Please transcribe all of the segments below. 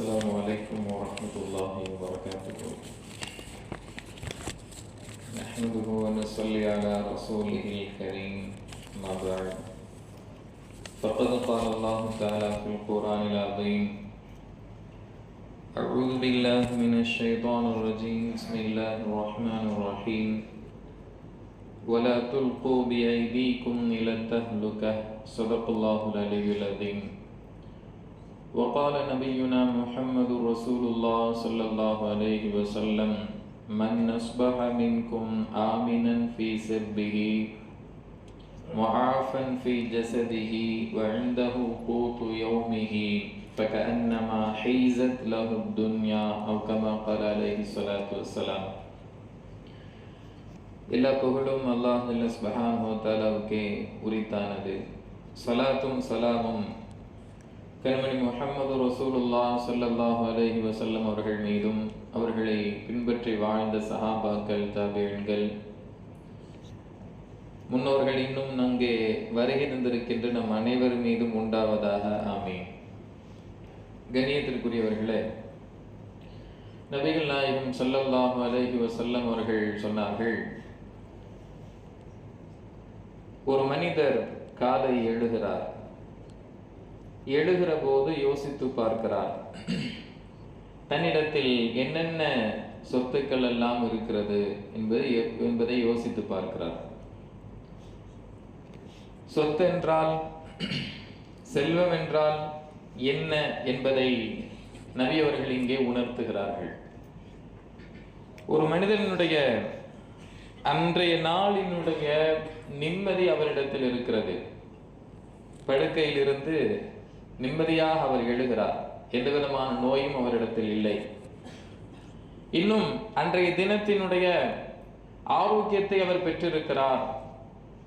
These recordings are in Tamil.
السلام عليكم ورحمة الله وبركاته. نحمده ونصلي على رسوله الكريم ما بعد. فقد قال الله تعالى في القرآن العظيم أعوذ بالله من الشيطان الرجيم بسم الله الرحمن الرحيم. ولا تلقوا بأيديكم إلى التهلكة صدق الله العلي العظيم. وقال نبينا محمد رسول الله صلى الله عليه وسلم من أصبح منكم آمنا في سربه معافا في جسده وعنده قوت يومه فكأنما حيزت له الدنيا أو كما قال عليه الصلاة والسلام எல்லா புகழும் அல்லாஹ் சுபஹான் தாலாவுக்கே உரித்தானது சலாத்தும் சலாமும் கண்மணி முஹம்மது ரசூலுல்லா ஸல்லல்லாஹு அலஹி வசல்லம் அவர்கள் மீதும் அவர்களை பின்பற்றி வாழ்ந்த சஹாபாக்கள் தாபியன்கள் முன்னோர்கள் இன்னும் அங்கே வருகை தந்திருக்கின்ற நம் அனைவர் மீதும் உண்டாவதாக ஆமீன். கணியத்திற்குரியவர்களே நபிகள் நாயகம் ஸல்லல்லாஹு அலஹி வசல்லம் அவர்கள் சொன்னார்கள் ஒரு மனிதர் காலை எழுகிறார். எழுகிற போது யோசித்து பார்க்கிறார். தன்னிடத்தில் என்னென்ன சொத்துக்கள் எல்லாம் இருக்கிறது என்பது என்பதை யோசித்து பார்க்கிறார். சொத்து என்றால் செல்வம் என்றால் என்ன என்பதை நபி அவர்கள் இங்கே உணர்த்துகிறார்கள். ஒரு மனிதனுடைய அன்றைய நாளினுடைய நிம்மதி அவரிடத்தில் இருக்கிறது. படுக்கையிலிருந்து நிம்மதியாக அவர் எழுகிறார். எந்த விதமான நோயும் அவரிடத்தில் இல்லை. இன்னும் அன்றைய தினத்தினுடைய ஆரோக்கியத்தை அவர் பெற்றிருக்கிறார்.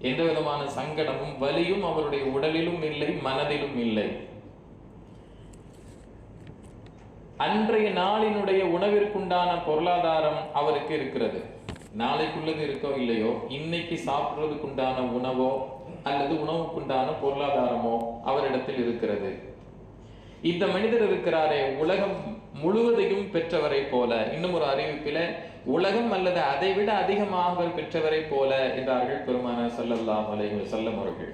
எந்த விதமான சங்கடமும் வலியும் அவருடைய உடலிலும் இல்லை மனதிலும் இல்லை. அன்றைய நாளினுடைய உணவிற்குண்டான பொருளாதாரம் அவருக்கு இருக்கிறது. நாளைக்குள்ளது இருக்கோ இல்லையோ இன்னைக்கு சாப்பிட்றதுக்குண்டான உணவோ அல்லது உணவுக்குண்டான பொருளாதாரமோ அவரிடத்தில் இருக்கிறது. இந்த மனிதர் இருக்கிறாரே உலகம் முழுவதையும் பெற்றவரை போல. இன்னும் ஒரு அறிவிப்பில உலகம் அல்லது அதை விட அதிகமாக பெற்றவரை போல என்றார்கள் பெருமான சல்லல்லாஹ் அலைஹி வஸல்லம் அவர்கள்.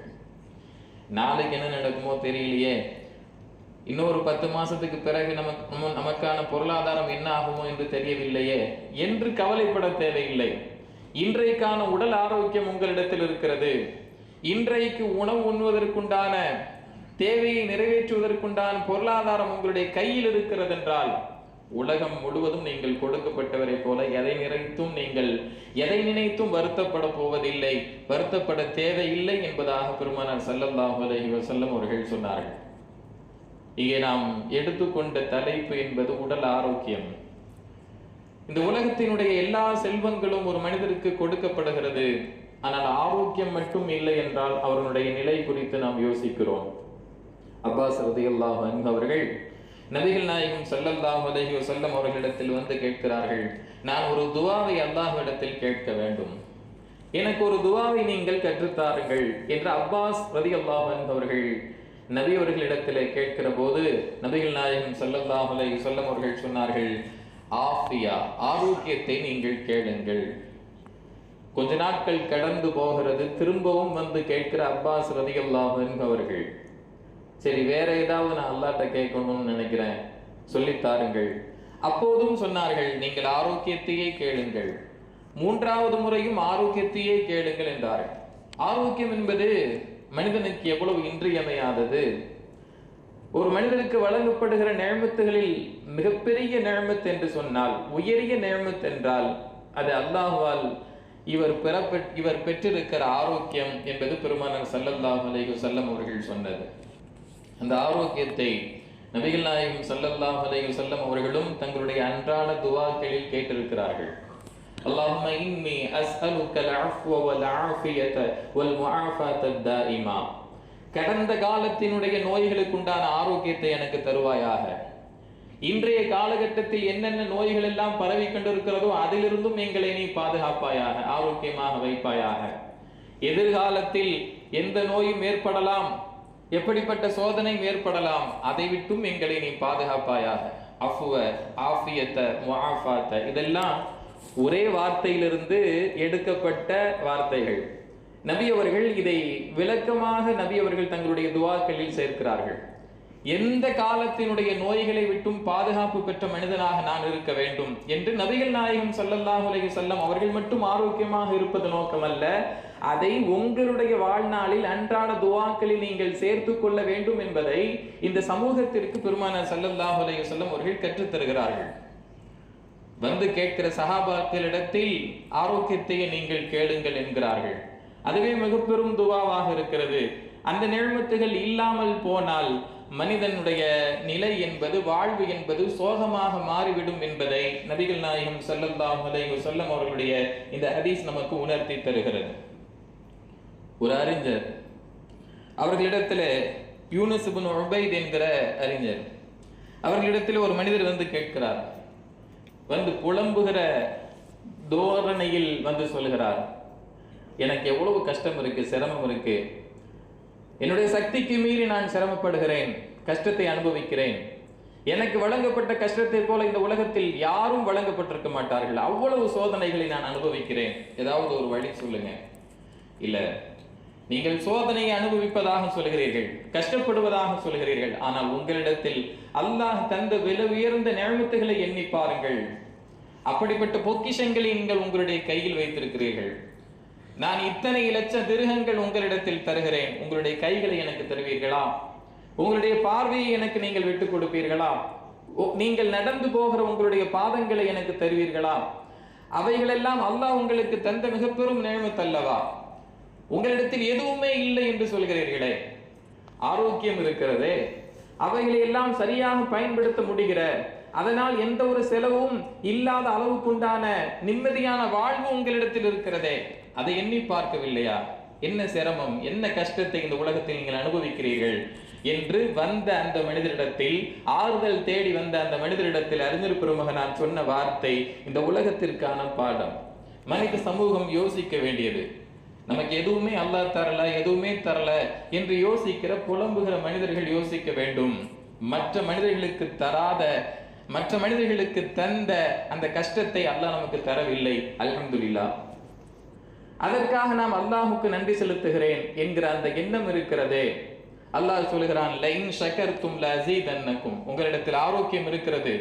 நாளைக்கு என்ன நடக்குமோ தெரியலையே. இன்னொரு பத்து மாசத்துக்கு பிறகு நமக்கு நமக்கான பொருளாதாரம் என்ன ஆகுமோ என்று தெரியவில்லையே என்று கவலைப்பட தேவையில்லை. இன்றைக்கான உடல் ஆரோக்கியம் உங்களிடத்தில் இருக்கிறது. இன்றைக்கு உணவு உண்ணுவதற்குண்டான தேவையை நிறைவேற்றுவதற்குண்டான பொருளாதாரம் உங்களுடைய கையில் இருக்கிறது என்றால் உலகம் முழுவதும் நீங்கள் கொடுக்கப்பட்டவரை போல எதை நிறைத்தும் நீங்கள் எதை நினைத்தும் வருத்தப்பட போவதில்லை. வருத்தப்பட தேவையில்லை என்பதாக பெருமானார் சல்லல்லாஹு அலைஹி வஸல்லம் அவர்கள் சொன்னார்கள். இங்கே நாம் எடுத்துக்கொண்ட தலைப்பு என்பது உடல் ஆரோக்கியம். இந்த உலகத்தினுடைய எல்லா செல்வங்களும் ஒரு மனிதருக்கு கொடுக்கப்படுகிறது. ஆனால் ஆரோக்கியம் மட்டும் இல்லை என்றால் அவர்களுடைய நிலை குறித்து நாம் யோசிக்கிறோம். அப்பாஸ் ரதியல்லாஹ் அவர்கள் நபிகள் நாயகம் சல்லல்லாஹு அலைஹி வஸல்லம் அவர்களிடத்தில் வந்து கேட்கிறார்கள் நான் ஒரு துவாவை அல்லாஹ்விடத்தில் கேட்க வேண்டும். எனக்கு ஒரு துவாவை நீங்கள் கற்றுத்தாருங்கள் என்று அப்பாஸ் ரதியல்லாஹ் அவர்கள் நபி அவர்களிடத்திலே கேட்கிற போது நபிகள் நாயகம் சல்லல்லாஹு அலைஹி சொல்லம் அவர்கள் சொன்னார்கள் ஆஃபியா ஆரோக்கியத்தை நீங்கள் கேளுங்கள். கொஞ்ச நாட்கள் கடந்து போகிறது திரும்பவும் வந்து கேட்கிற அப்பாஸ் ரதியல்லாஹு அவர்கள் சரி வேற ஏதாவது நான் அல்லாட்ட கேட்கணும்னு நினைக்கிறேன் சொல்லித்தாருங்கள் அப்போதும் சொன்னார்கள் நீங்கள் ஆரோக்கியத்தையே கேளுங்கள். மூன்றாவது முறையும் ஆரோக்கியத்தையே கேளுங்கள் என்றார்கள். ஆரோக்கியம் என்பது மனிதனுக்கு எவ்வளவு இன்றியமையாதது. ஒரு மனிதனுக்கு வழங்கப்படுகிற நேமத்துகளில் மிகப்பெரிய நேமத்து என்று சொன்னால் உயரிய நேமத்து என்றால் அது அல்லாஹுவால் இவர் பெறப்பெ இவர் பெற்றிருக்கிற ஆரோக்கியம் என்பது பெருமானார் சல்லல்லாஹு அலைஹி வஸல்லம் அவர்கள் சொன்னது அந்த ஆரோக்கியத்தை நபிகள் நாயகம் சல்லல்லாஹு அலைஹி வஸல்லம் அவர்களும் தங்களுடைய அன்றாட துவாக்களில் கேட்டிருக்கிறார்கள் اللهم إني أسألك العفو والعافية والمعافاة الدائمة கடந்த காலத்தினுடைய நோய்களுக்குண்டான ஆரோக்கியத்தை எனக்கு தருவாயாக இன்றைய காலகட்டத்தில் என்னென்ன நோய்கள் எல்லாம் பரவி கொண்டிருக்கிறதோ அதிலிருந்தும் எங்களை நீ பாதுகாப்பாயாக ஆரோக்கியமாக வைப்பாயாக. எதிர்காலத்தில் எந்த நோயும் ஏற்படலாம் எப்படிப்பட்ட சோதனை ஏற்படலாம் அதை விட்டும் எங்களை நீ பாதுகாப்பாயாக. அஃபுவ ஆஃபியத்த முஆஃபாத்த இதெல்லாம் ஒரே வார்த்தையிலிருந்து எடுக்கப்பட்ட வார்த்தைகள். நபி அவர்கள் இதை விளக்கமாக நபி அவர்கள் தங்களுடைய துவாக்களில் சேர்க்கிறார்கள். எந்த காலத்தினுடைய நோய்களை விட்டும் பாதுகாப்பு பெற்ற மனிதனாக நான் இருக்க வேண்டும் என்று நபிகள் நாயகம் சல்லல்லாஹ் உலகி செல்லம் அவர்கள் மட்டும் ஆரோக்கியமாக இருப்பது நோக்கமல்ல. அதை உங்களுடைய வாழ்நாளில் அன்றாட துவாக்களில் நீங்கள் சேர்த்து கொள்ள வேண்டும் என்பதை இந்த சமூகத்திற்கு பெருமான சல்லல்லாஹ் உலகி செல்லம் அவர்கள் கற்றுத் தருகிறார்கள். வந்து கேட்கிற சகாபாக்களிடத்தில் ஆரோக்கியத்தை நீங்கள் கேளுங்கள் என்கிறார்கள். அதுவே மிக பெரும் துவாவாக இருக்கிறது. அந்த நிழமத்துகள் இல்லாமல் போனால் மனிதனுடைய நிலை என்பது வாழ்வு என்பது சோகமாக மாறிவிடும் என்பதை நபிகள் நாயகம் ஸல்லல்லாஹு அலைஹி வஸல்லம் அவர்களுடைய இந்த ஹதீஸ் நமக்கு உணர்த்தி தருகிறது. ஒரு அறிஞர் அவர்களிடத்தில் யூனிசுபின் உபைத் என்கிற அறிஞர் அவர்களிடத்தில் ஒரு மனிதர் வந்து கேட்கிறார். வந்து புலம்புகிற தோரணையில் வந்து சொல்கிறார் எனக்கு எவ்வளவு கஷ்டம் இருக்கு சிரமம் இருக்குது என்னுடைய சக்திக்கு மீறி நான் சிரமப்படுகிறேன் கஷ்டத்தை அனுபவிக்கிறேன். எனக்கு வழங்கப்பட்ட கஷ்டத்தை போல இந்த உலகத்தில் யாரும் வழங்கப்பட்டிருக்க மாட்டார்கள். அவ்வளவு சோதனைகளை நான் அனுபவிக்கிறேன். ஏதாவது ஒரு வழி சொல்லுங்க. இல்ல நீங்கள் சோதனையை அனுபவிப்பதாக சொல்கிறீர்கள் கஷ்டப்படுவதாக சொல்கிறீர்கள் ஆனால் உங்களிடத்தில் அல்லாஹ் தந்த விலை உயர்ந்த நிழமுத்துகளை எண்ணி பாருங்கள். அப்படிப்பட்ட பொக்கிஷங்களை நீங்கள் உங்களுடைய கையில் வைத்திருக்கிறீர்கள். நான் இத்தனை லட்சம் திருகங்கள் உங்களிடத்தில் தருகிறேன். உங்களுடைய கைகளை எனக்கு தருவீர்களா? உங்களுடைய பார்வையை எனக்கு நீங்கள் விட்டுக் கொடுப்பீர்களா? ஓ- நீங்கள் நடந்து போகிற உங்களுடைய பாதங்களை எனக்கு தருவீர்களா? அவைகளெல்லாம் அல்லாஹ் உங்களுக்கு தந்த மிக பெரும் நியமத்தல்லவா உங்களிடத்தில் எதுவுமே இல்லை என்று சொல்கிறீர்களே. ஆரோக்கியம் இருக்கிறதே. அவைகளை எல்லாம் சரியாக பயன்படுத்த முடிகிற அதனால் எந்த ஒரு செலவும் இல்லாத அளவுக்குண்டான நிம்மதியான வாழ்வு உங்களிடத்தில் இருக்கிறதே. அதை எண்ணி பார்க்கவில்லையா? என்ன சிரமம்? என்ன கஷ்டத்தை இந்த உலகத்தில் நீங்கள் அனுபவிக்கிறீர்கள்? என்று வந்த அந்த மனிதரிடத்தில் ஆறுதல் தேடி வந்த அந்த மனிதரிடத்தில் அறிஞர் பெருமகனான் சொன்ன வார்த்தை இந்த உலகத்திற்கான பாடம். மனித சமூகம் யோசிக்க வேண்டியது. நமக்கு எதுவுமே அல்லாஹ் தரல எதுவுமே தரல என்று யோசிக்கிற புலம்புகிற மனிதர்கள் யோசிக்க வேண்டும். மற்ற மனிதர்களுக்கு தராத மற்ற மனிதர்களுக்கு தந்த அந்த கஷ்டத்தை அல்லாஹ் நமக்கு தரவில்லை. அலமதுல்லா அதற்காக நாம் அல்லாஹுக்கு நன்றி செலுத்துகிறேன் என்கிற அந்த எண்ணம் இருக்கிறதே. அல்லாஹ் சொல்கிறான் லைன் ஷக்கர்த்தும் லசீதன்னக்கும் உங்களிடத்தில் ஆரோக்கியம் இருக்கிறது.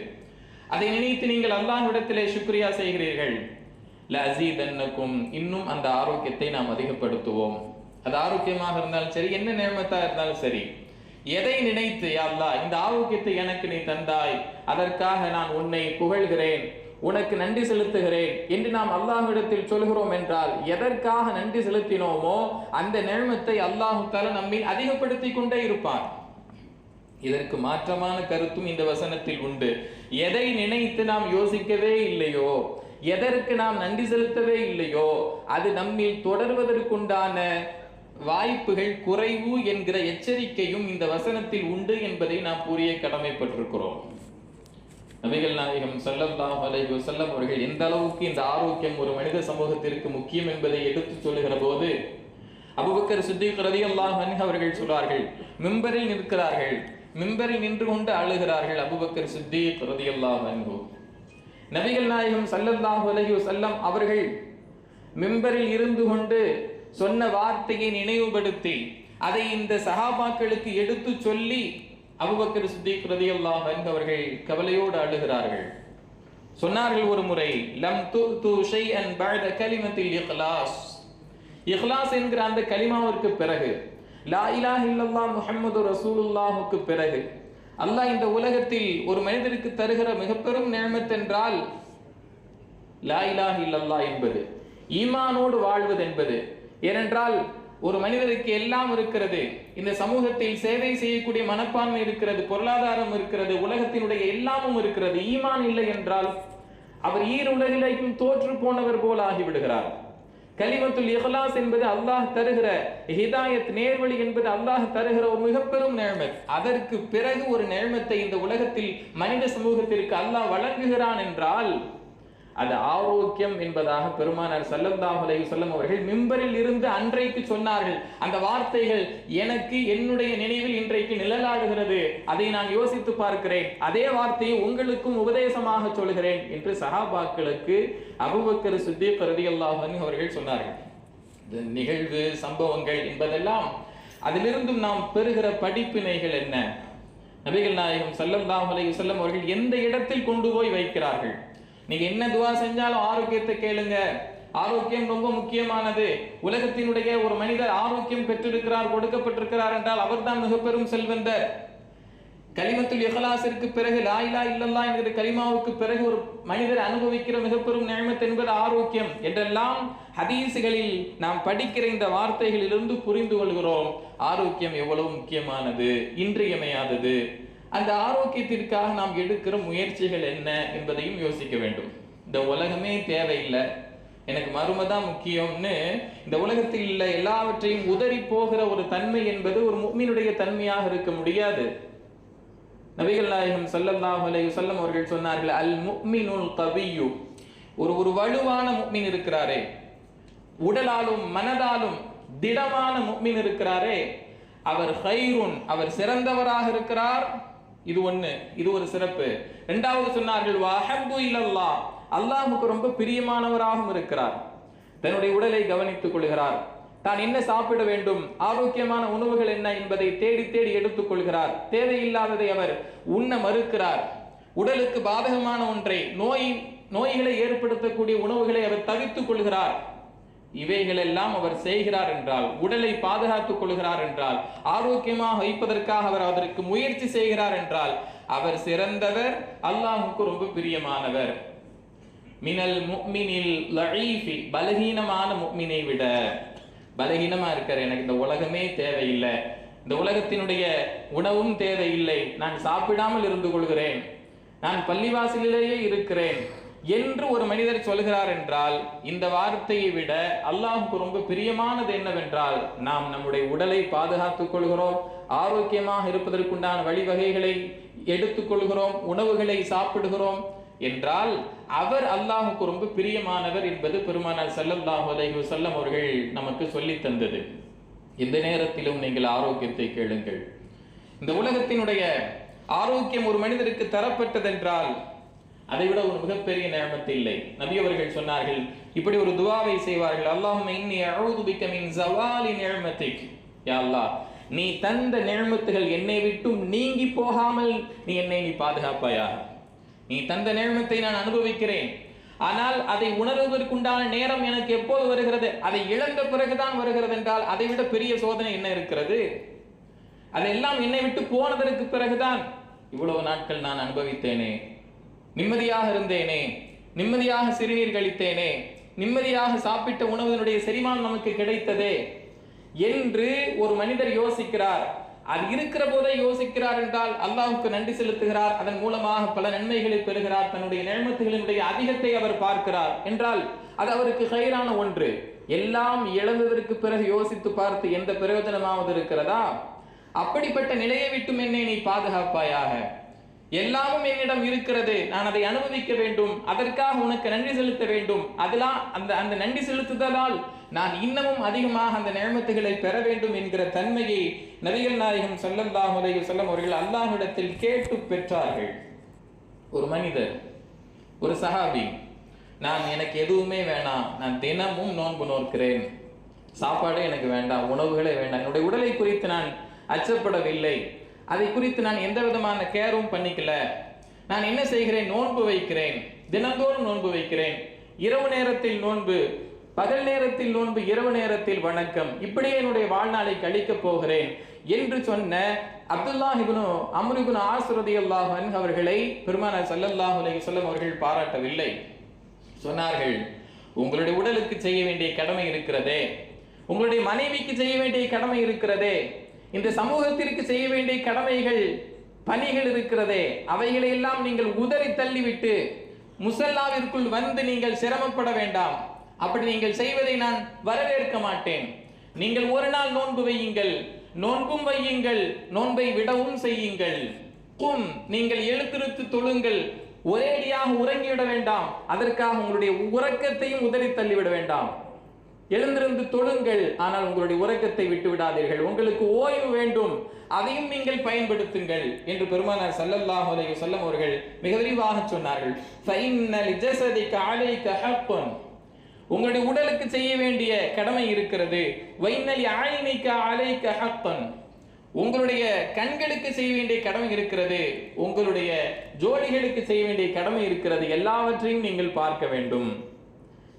அதை நினைத்து நீங்கள் அல்லாஹ்விடத்திலே சுக்ரியா செய்கிறீர்கள். லசீதன்னக்கும் இன்னும் அந்த ஆரோக்கியத்தை நாம் அதிகப்படுத்துவோம். அது ஆரோக்கியமாக இருந்தாலும் சரி என்ன நேமத்தா இருந்தாலும் சரி. எதை நினைத்து அல்லாஹ் இந்த ஆரோக்கியத்தை எனக்கு நீ தந்தாய் அதற்காக நான் உன்னை புகழ்கிறேன். உனக்கு நன்றி செலுத்துகிறேன் என்று நாம் அல்லாஹ்விடத்தில் சொல்கிறோம் என்றால் எதற்காக நன்றி செலுத்தினோமோ அந்த நேர்மத்தை அல்லாஹு தால நம்மை அதிகப்படுத்தி கொண்டே இருப்பான். இதற்கு மாற்றமான கருத்தும் இந்த வசனத்தில் உண்டு. எதை நினைத்து நாம் யோசிக்கவே இல்லையோ எதற்கு நாம் நன்றி செலுத்தவே இல்லையோ அது நம்மில் தொடர்வதற்குண்டான வாய்ப்புகள் குறைவு என்கிற எச்சரிக்கையும் இந்த வசனத்தில் உண்டு என்பதை நாம் புரிய கடமைப்பட்டிருக்கிறோம். நபிகள் நாயகம் ஸல்லல்லாஹு அலைஹி வசல்லம் அவர்கள் எந்த அளவுக்கு இந்த ஆரோக்கியம் ஒரு மனித சமூகத்திற்கு முக்கியம் என்பதை எடுத்துச் சொல்லுகிற போது அபுபக்கர் சித்திக் ரதி அல்லாஹ் அவர்கள் சொல்வார்கள் மிம்பரில் நிற்கிறார்கள் மிம்பரில் நின்று கொண்டு அழுகிறார்கள் அபுபக்கர் சித்திக் ரதி அல்லாஹ் நபிகள் நாயகம் ஸல்லல்லாஹு அலஹி வசல்லம் அவர்கள் மிம்பரில் இருந்து கொண்டு சொன்ன வார்த்தையை நினைவுபடுத்தி அதை இந்த சஹாபாக்களுக்கு எடுத்து சொல்லி அபுபக்கர் சித்திக் ரலியல்லாஹு அன்ஹு கவலையோடு அழுகிறார்கள். சொன்னார்கள் ஒரு முறை லம் துது ஷைஅன் பஅத கலிமத்தில் இஹ்லாஸ். இஹ்லாஸ் என்கிற அந்த கலிமாவிற்கு பிறகு லா இலாஹ இல்லல்லாஹ் முஹம்மது ரசூலுல்லாஹுக்கு பிறகு அல்லாஹ் இந்த உலகத்தில் ஒரு மனிதருக்கு தருகிற மிக பெரும் நியமத் என்றால் லா இலாஹ இல்லல்லாஹ் என்பது ஈமானோடு வாழ்வது என்பது ஏனென்றால் ஒரு மனிதருக்கு எல்லாம் இருக்கிறது. இந்த சமூகத்தில் சேவை செய்யக்கூடிய மனப்பான்மை இருக்கிறது பொருளாதாரம் இருக்கிறது உலகத்தினுடைய எல்லாமும் இருக்கிறது. ஈமான் இல்லை என்றால் அவர் ஈர் உலகிலேயும் தோற்று போனவர் போல ஆகிவிடுகிறார். கலிமத்துல் இஹ்லாஸ் என்பது அல்லாஹ் தருகிற ஹிதாயத் நேர்வழி என்பது அல்லாஹ் தருகிற ஒரு மிக பெரும் அதற்கு பிறகு ஒரு நேர்மத்தை இந்த உலகத்தில் மனித சமூகத்திற்கு அல்லாஹ் வழங்குகிறான் என்றால் அது ஆரோக்கியம் என்பதாக பெருமானார் செல்லந்தாமலை அலைஹி அவர்கள் மிம்பரில் இருந்து அன்றைக்கு சொன்னார்கள். அந்த வார்த்தைகள் எனக்கு என்னுடைய நினைவில் இன்றைக்கு நிழலாடுகிறது. அதை நான் யோசித்து பார்க்கிறேன். அதே வார்த்தையை உங்களுக்கும் உபதேசமாக சொல்கிறேன் என்று சஹாபாக்களுக்கு அபுபக்கர் சுத்தி ரலியல்லாஹு அவர்கள் சொன்னார்கள். இந்த நிகழ்வு சம்பவங்கள் என்பதெல்லாம் அதிலிருந்தும் நாம் பெறுகிற படிப்பினைகள் என்ன? நபிகள் நாயகம் செல்லம் தாமலை செல்லம் அவர்கள் எந்த இடத்தில் கொண்டு போய் வைக்கிறார்கள்? நீங்க என்ன துவா செஞ்சாலும் ஆரோக்கியத்தை கேளுங்க. ஆரோக்கியம் ரொம்ப முக்கியமானது. உலகத்தினுடைய ஒரு மனிதர் ஆரோக்கியம் பெற்றிருக்கிறார் கொடுக்கப்பட்டிருக்கிறார் என்றால் அவர்தான் மிகப்பெரும் செல்வந்தர். கலிமத்துல் இஹ்லாஸிற்கு பிறகு லாயிலா இல்லல்லா என்கிற கலிமாவுக்கு பிறகு ஒரு மனிதர் அனுபவிக்கிற மிகப்பெரும் நியமத்து என்பது ஆரோக்கியம். என்றெல்லாம் ஹதீஸுகளில் நாம் படிக்கிற இந்த வார்த்தைகளிலிருந்து புரிந்து கொள்கிறோம். ஆரோக்கியம் எவ்வளவு முக்கியமானது இன்றியமையாதது. அந்த ஆரோக்கியத்திற்காக நாம் எடுக்கிற முயற்சிகள் என்ன என்பதையும் யோசிக்க வேண்டும். இந்த உலகமே தேவையில்லை. எனக்கு மறுமை தான் முக்கியம்னு இந்த உலகத்தில் உள்ள எல்லாவற்றையும் உதறி போகிற ஒரு தன்மை என்பது ஒரு முக்மினுடைய தன்மையாக இருக்க முடியாது. நபிகள் நாயகம் ஸல்லல்லாஹு அலைஹி வஸல்லம் அவர்கள் சொன்னார்கள் அல் முக்மினுல் கவியு. ஒரு ஒரு வலுவான முக்மின் இருக்கிறாரே. உடலாலும் மனதாலும் திடமான முக்மின் இருக்கிறாரே. அவர் ஹைருன் அவர் சிறந்தவராக இருக்கிறார். இது ஒண்ணு இது ஒரு சிறப்பு. இரண்டாவது சொன்னார்கள் வஹப்பு இல்லல்லா அல்லாஹுக்கு ரொம்ப பிரியமானவராகவும் இருக்கிறார். தன்னுடைய உடலை கவனித்துக் கொள்கிறார். தான் என்ன சாப்பிட வேண்டும் ஆரோக்கியமான உணவுகள் என்ன என்பதை தேடி தேடி எடுத்துக் கொள்கிறார். தேவையில்லாததை அவர் உண்ண மறுக்கிறார். உடலுக்கு பாதகமான ஒன்றை நோய் நோய்களை ஏற்படுத்தக்கூடிய உணவுகளை அவர் தவித்துக் கொள்கிறார். இவைகளெல்லாம் அவர் செய்கிறார் என்றால் உடலை பாதுகாத்துக் கொள்கிறார் என்றால் ஆரோக்கியமாக வைப்பதற்காக அவர் அதற்கு முயற்சி செய்கிறார் என்றால் அவர் சிறந்தவர் அல்லாஹுக்கு ரொம்ப பிரியமானவர். மினல் முக்மினில் லஈஃபி பலகீனமான முக்மினை விட. பலகீனமா இருக்கார் எனக்கு இந்த உலகமே தேவையில்லை. இந்த உலகத்தினுடைய உணவும் தேவையில்லை. நான் சாப்பிடாமல் இருந்து கொள்கிறேன். நான் பள்ளிவாசலிலேயே இருக்கிறேன். என்று ஒரு மனிதர் சொல்கிறார் என்றால் இந்த வார்த்தையை விட அல்லாஹுக்கு ரொம்ப பிரியமானது என்னவென்றால் நாம் நம்முடைய உடலை பாதுகாத்துக் கொள்கிறோம் ஆரோக்கியமாக இருப்பதற்குண்டான வழிவகைகளை எடுத்துக்கொள்கிறோம் உணவுகளை சாப்பிடுகிறோம் என்றால் அவர் அல்லாஹுக்கு ரொம்ப பிரியமானவர் என்பது பெருமானார் செல்லல்லாஹு அலைஹி செல்லம் அவர்கள் நமக்கு சொல்லித் தந்தது. இந்த நேரத்திலும் நீங்கள் ஆரோக்கியத்தை கேளுங்கள். இந்த உலகத்தினுடைய ஆரோக்கியம் ஒரு மனிதருக்கு தரப்பட்டதென்றால் அதை விட ஒரு மிகப்பெரிய நேமத்து இல்லை. நபி அவர்கள் சொன்னார்கள் இப்படி ஒரு துவாவை செய்வார்கள். அல்லாஹும்ம இன்னி அஊது மின் ஜவாலி நிஅமத்திக் அல்லாஹ் நீ தந்த நியமத்துகள் என்னை விட்டும் நீங்கி போகாமல் நீ என்னை நீ பாதுகாப்பாயா? நீ தந்த நியமத்தை நான் அனுபவிக்கிறேன். ஆனால் அதை உணர்வதற்குண்டான நேரம் எனக்கு எப்போது வருகிறது? அதை இழந்த பிறகுதான் வருகிறது என்றால் அதை விட பெரிய சோதனை என்ன இருக்கிறது? அதெல்லாம் என்னை விட்டு போனதற்கு பிறகுதான் இவ்வளவு நாட்கள் நான் அனுபவித்தேனே. நிம்மதியாக இருந்தேனே நிம்மதியாக சிறுநீர் கழித்தேனே நிம்மதியாக சாப்பிட்ட உணவினுடைய செரிமானம் நமக்கு கிடைத்ததே என்று ஒரு மனிதர் யோசிக்கிறார். அது இருக்கிற போதே யோசிக்கிறார் என்றால் அல்லாஹுக்கு நன்றி செலுத்துகிறார். அதன் மூலமாக பல நன்மைகளை பெறுகிறார். தன்னுடைய நியமத்துகளினுடைய அதிகத்தை அவர் பார்க்கிறார். என்றால் அது அவருக்கு கயிறான ஒன்று. எல்லாம் இழந்ததற்கு பிறகு யோசித்து பார்த்து எந்த பிரயோஜனமாவது இருக்கிறதா? அப்படிப்பட்ட நிலையை விட்டும் என்னை நீ பாதுகாப்பாயாக. எல்லாமும் என்னிடம் இருக்கிறது. நான் அதை அனுபவிக்க வேண்டும். அதற்காக உனக்கு நன்றி செலுத்த வேண்டும். அதெல்லாம் அந்த அந்த நன்றி செலுத்துதலால் நான் இன்னமும் அதிகமாக அந்த நேமத்துகளை பெற வேண்டும் என்கிற தன்மையை நபிகள் நாயகம் ஸல்லல்லாஹு அலைஹி வஸல்லம் அவர்கள் அல்லாஹிடத்தில் கேட்டு பெற்றார்கள். ஒரு மனிதர் ஒரு சஹாபி நான் எனக்கு எதுவுமே வேணாம். நான் தினமும் நோன்பு நோக்கிறேன் சாப்பாடே எனக்கு வேண்டாம். உணவுகளே வேண்டாம். என்னுடைய உடலை குறித்து நான் அச்சப்படவில்லை. அதை குறித்து நான் எந்த விதமான கேரும் பண்ணிக்கல. நான் என்ன செய்கிறேன்? நோன்பு வைக்கிறேன். தினந்தோறும் நோன்பு வைக்கிறேன். இரவு நேரத்தில் நோன்பு பகல் நேரத்தில் நோன்பு இரவு நேரத்தில் வணக்கம். இப்படியே என்னுடைய வாழ்நாளை கழிக்கப் போகிறேன் என்று சொன்ன அப்துல்லாஹிபுனு இப்னு ஆசுரதி அல்லாஹன் அவர்களை பெருமானார் சல்லல்லாஹ் அலைஹி அவர்கள் பாராட்டவில்லை. சொன்னார்கள் உங்களுடைய உடலுக்கு செய்ய வேண்டிய கடமை இருக்கிறதே. உங்களுடைய மனைவிக்கு செய்ய வேண்டிய கடமை இருக்கிறதே. இந்த சமூகத்திற்கு செய்ய வேண்டிய கடமைகள் பணிகள் இருக்கிறதே. அவைகளை எல்லாம் நீங்கள் உதறி தள்ளிவிட்டு முசல்லாவிற்குள் வந்து நீங்கள் சிரமப்பட வேண்டாம். அப்படி நீங்கள் செய்வதை நான் வரவேற்க மாட்டேன். நீங்கள் ஒரு நாள் நோன்பு வையுங்கள். நோன்பும் வையுங்கள். நோன்பை விடவும் செய்யுங்கள். கும் நீங்கள் எழுத்திருத்து தொழுங்கள். ஒரேடியாக உறங்கிவிட வேண்டாம். அதற்காக உங்களுடைய உறக்கத்தையும் உதறி தள்ளிவிட வேண்டாம். எழுந்திருந்து தொழுங்கள். ஆனால் உங்களுடைய உறக்கத்தை விட்டு விடாதீர்கள். உங்களுக்கு ஓய்வு வேண்டும். அதையும் நீங்கள் பயன்படுத்துங்கள் என்று பெருமானார் சல்லல்லாஹு அலைஹி வஸல்லம் அவர்கள் மிக விரிவாக சொன்னார்கள். ஃபைன்னல் ஜஸதிக அலைக ஹக்குன் உங்களுடைய உடலுக்கு செய்ய வேண்டிய கடமை இருக்கிறது. வைனலி ஆயினிக்க அலைக்க ஹக்கன் உங்களுடைய கண்களுக்கு செய்ய வேண்டிய கடமை இருக்கிறது. உங்களுடைய ஜோடிகளுக்கு செய்ய வேண்டிய கடமை இருக்கிறது. எல்லாவற்றையும் நீங்கள் பார்க்க வேண்டும்.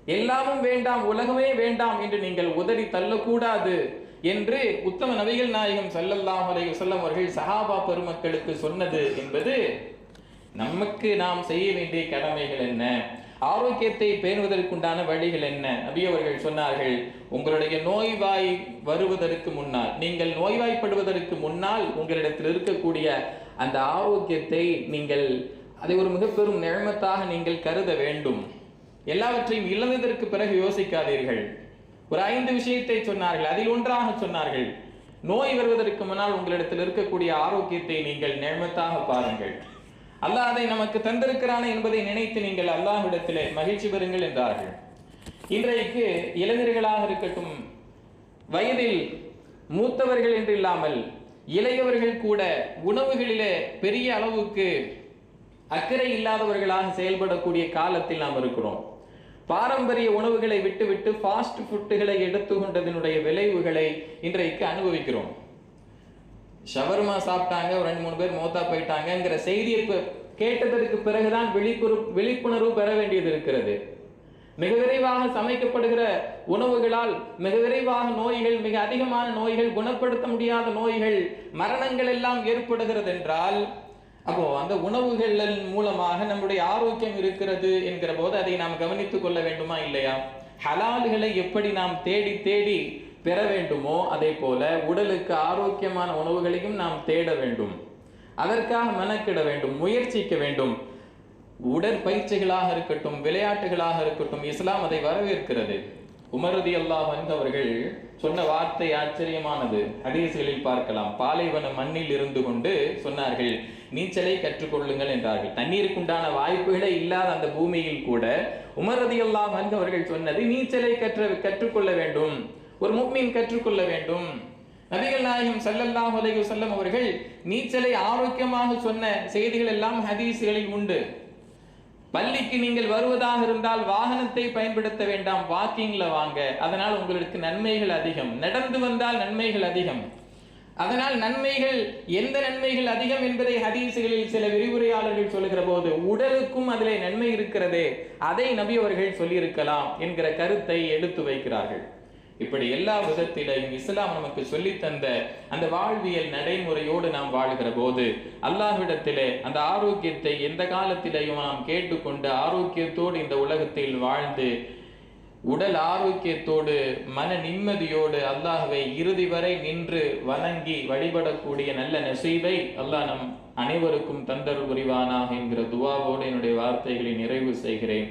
எல்லாமும் வேண்டாம் உலகமே வேண்டாம் என்று நீங்கள் உதறி தள்ளக்கூடாது என்று உத்தம நபிகள் நாயகம் ஸல்லல்லாஹு அலைஹி வஸல்லம் அவர்கள் சஹாபா பெருமக்களுக்கு சொன்னது என்பது நமக்கு நாம் செய்ய வேண்டிய கடமைகள் என்ன? ஆரோக்கியத்தை பேணுவதற்குண்டான வழிகள் என்ன? நபி அவர்கள் சொன்னார்கள் உங்களுடைய நோய்வாய் வருவதற்கு முன்னால் நீங்கள் நோய்வாய்ப்படுவதற்கு முன்னால் உங்களிடத்தில் இருக்கக்கூடிய அந்த ஆரோக்கியத்தை நீங்கள் அதை ஒரு மிக பெரும் நிழமத்தாக நீங்கள் கருத வேண்டும். எல்லாவற்றையும் இழந்ததற்கு பிறகு யோசிக்காதீர்கள். ஒரு ஐந்து விஷயத்தை சொன்னார்கள் அதில் ஒன்றாக சொன்னார்கள் நோய் வருவதற்கு முன்னால் உங்களிடத்தில் இருக்கக்கூடிய ஆரோக்கியத்தை நீங்கள் நேமத்தாக பாருங்கள். அல்லாஹ் அதை நமக்கு தந்திருக்கிறான் என்பதை நினைத்து நீங்கள் அல்லாஹ்விடத்திலே மகிழ்ச்சி பெறுங்கள் என்றார்கள். இன்றைக்கு இளைஞர்களாக இருக்கட்டும் வயதில் மூத்தவர்கள் என்று இல்லாமல் இளையவர்கள் கூட உணவுகளிலே பெரிய அளவுக்கு அக்கறை இல்லாதவர்களாக செயல்படக்கூடிய காலத்தில் நாம் இருக்கிறோம். பாரம்பரிய உணவுகளை விட்டுவிட்டு ஃபாஸ்ட் ஃபுட்டுகளை எடுத்துக்கொண்டதனுடைய விளைவுகளை இன்றைக்கு அனுபவிக்கிறோம். ஷவர்மா சாப்பிட்டாங்க ஒரு ரெண்டு மூணு பேர் மோத்தா போயிட்டாங்கங்கிற செய்தியை கேட்டதற்கு பிறகுதான் விழிப்புறு விழிப்புணர்வு பெற வேண்டியது இருக்கிறது. மிக விரைவாக சமைக்கப்படுகிற உணவுகளால் மிக விரைவாக நோய்கள் மிக அதிகமான நோய்கள் குணப்படுத்த முடியாத நோய்கள் மரணங்கள் எல்லாம் ஏற்படுகிறது என்றால் அப்போ அந்த உணவுகளின் மூலமாக நம்முடைய ஆரோக்கியம் இருக்கிறது என்கிற போது அதை நாம் கவனித்துக் கொள்ள வேண்டுமா இல்லையா? ஹலால்களை எப்படி நாம் தேடி தேடி பெற வேண்டுமோ அதே போல உடலுக்கு ஆரோக்கியமான உணவுகளையும் நாம் தேட வேண்டும். அதற்காக மெனக்கிட வேண்டும் முயற்சிக்க வேண்டும். உடற்பயிற்சிகளாக இருக்கட்டும் விளையாட்டுகளாக இருக்கட்டும் இஸ்லாம் அதை வரவேற்கிறது. உமரதி அல்லாஹ் வந்தவர்கள் சொன்ன வார்த்தை ஆச்சரியமானது. ஹதீஸ்களில் பார்க்கலாம். பாலைவன மண்ணில் இருந்து கொண்டு சொன்னார்கள் நீச்சலை கற்றுக்கொள்ளுங்கள் என்றார்கள். தண்ணீருக்குண்டான வாய்ப்புகளே இல்லாத அந்த பூமியில் கூட உமரதி அல்லாஹ் வந்தவர்கள் சொன்னது நீச்சலை கற்று கற்றுக்கொள்ள வேண்டும். ஒரு முக்மீன் கற்றுக்கொள்ள வேண்டும். நபிகள் நாயகம் சல்லல்லாஹ் அலைஹி செல்லம் அவர்கள் நீச்சலை ஆரோக்கியமாக சொன்ன செய்திகள் எல்லாம் ஹதீஸ்களில் உண்டு. பள்ளிக்கு நீங்கள் வருவதாக இருந்தால் வாகனத்தை பயன்படுத்த வேண்டாம் வாக்கிங்ல வாங்க. அதனால் உங்களுக்கு நன்மைகள் அதிகம். நடந்து வந்தால் நன்மைகள் அதிகம். அதனால் நன்மைகள் எந்த நன்மைகள் அதிகம் என்பதை ஹதீசுகளில் சில விரிவுரையாளர்கள் சொல்கிற போது உடலுக்கும் அதிலே நன்மை இருக்கிறதே அதை நபி அவர்கள் சொல்லியிருக்கலாம் என்கிற கருத்தை எடுத்து வைக்கிறார்கள். இப்படி எல்லா விதத்திலையும் இஸ்லாம் நமக்கு சொல்லி தந்த அந்த வாழ்வியல் நடைமுறையோடு நாம் வாழ்கிற போது அல்லாஹ்விடத்திலே அந்த ஆரோக்கியத்தை எந்த காலத்திலேயும் நாம் கேட்டுக்கொண்டு ஆரோக்கியத்தோடு இந்த உலகத்தில் வாழ்ந்து உடல் ஆரோக்கியத்தோடு மன நிம்மதியோடு அல்லாஹுவை இறுதி வரை நின்று வணங்கி வழிபடக்கூடிய நல்ல நசீவை அல்லாஹ் நம் அனைவருக்கும் தந்தர் புரிவானாக என்கிற துவாவோடு என்னுடைய வார்த்தைகளை நிறைவு செய்கிறேன்.